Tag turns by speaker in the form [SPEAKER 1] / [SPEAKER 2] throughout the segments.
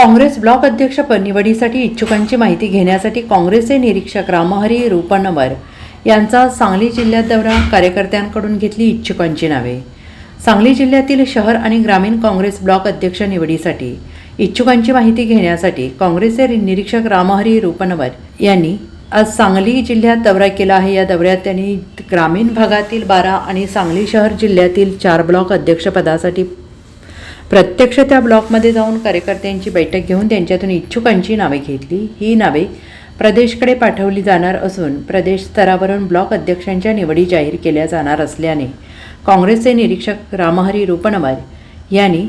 [SPEAKER 1] Congress block अध्यक्षपद निवडीसाठी इच्छुकांची माहिती घेण्यासाठी काँग्रेसचे निरीक्षक रामहरी रूपनवर यांचा सांगली जिल्ह्यात दौरा कार्यकर्त्यांकडून घेतली इच्छुकांची नावे. सांगली जिल्ह्यातील शहर आणि ग्रामीण काँग्रेस ब्लॉक अध्यक्ष निवडीसाठी इच्छुकांची माहिती घेण्यासाठी काँग्रेसचे निरीक्षक रामहरी रूपनवर यांनी आज सांगली जिल्ह्यात दौरा केला आहे. या दौऱ्यात त्यांनी ग्रामीण भागातील बारा आणि सांगली शहर जिल्ह्यातील चार ब्लॉक अध्यक्षपदासाठी प्रत्यक्ष त्या ब्लॉकमध्ये जाऊन कार्यकर्त्यांची बैठक घेऊन त्यांच्यातून इच्छुकांची नावे घेतली. ही नावे प्रदेशकडे पाठवली जाणार असून प्रदेश स्तरावरून ब्लॉक अध्यक्षांच्या निवडी जाहीर केल्या जाणार असल्याने काँग्रेसचे निरीक्षक रामहरी रुपनवर यांनी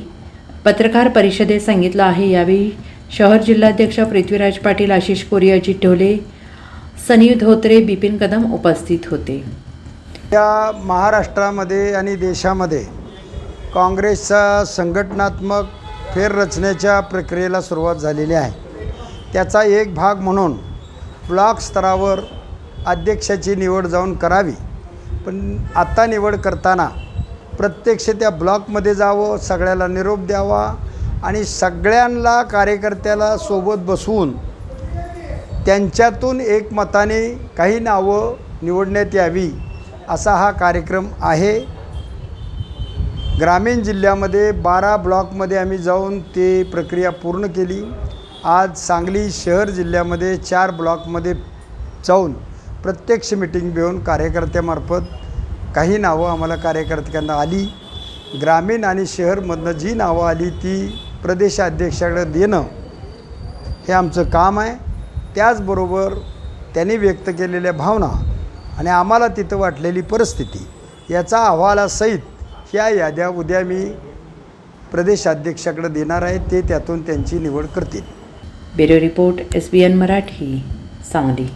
[SPEAKER 1] पत्रकार परिषदेत सांगितलं आहे. यावेळी शहर जिल्हाध्यक्ष पृथ्वीराज पाटील आशिष कोरी अजित ढोले सनी धोत्रे बिपिन कदम उपस्थित होते.
[SPEAKER 2] या महाराष्ट्रामध्ये आणि देशामध्ये काँग्रेसचा संघटनात्मक फेररचनेच्या प्रक्रियेला सुरुवात झालेली आहे. त्याचा एक भाग म्हणून ब्लॉक स्तरावर अध्यक्षाची निवड जाऊन करावी. पण आत्ता निवड करताना प्रत्यक्ष त्या ब्लॉकमध्ये जावं सगळ्याला निरोप द्यावा आणि सगळ्यांना कार्यकर्त्याला सोबत बसवून त्यांच्यातून एकमताने काही नावं निवडण्यात यावी असा हा कार्यक्रम आहे. ग्रामीण जिल्ह्यामध्ये बारा ब्लॉकमध्ये आम्ही जाऊन ते प्रक्रिया पूर्ण केली. आज सांगली शहर जिल्ह्यामध्ये चार ब्लॉकमध्ये जाऊन प्रत्यक्ष मिटिंग घेऊन कार्यकर्त्यामार्फत काही नावं आम्हाला कार्यकर्त्यांना आली. ग्रामीण आणि शहरमधनं जी नावं आली ती प्रदेशाध्यक्षाकडे देणं हे आमचं काम आहे. त्याचबरोबर त्यांनी व्यक्त केलेल्या भावना आणि आम्हाला तिथं वाटलेली परिस्थिती याचा अहवालासहित ह्या याद्या उद्या मी प्रदेशाध्यक्षाकडे देणार आहे ते त्यातून त्यांची निवड करतील.
[SPEAKER 1] Bureau report S B N Marathi Sangli.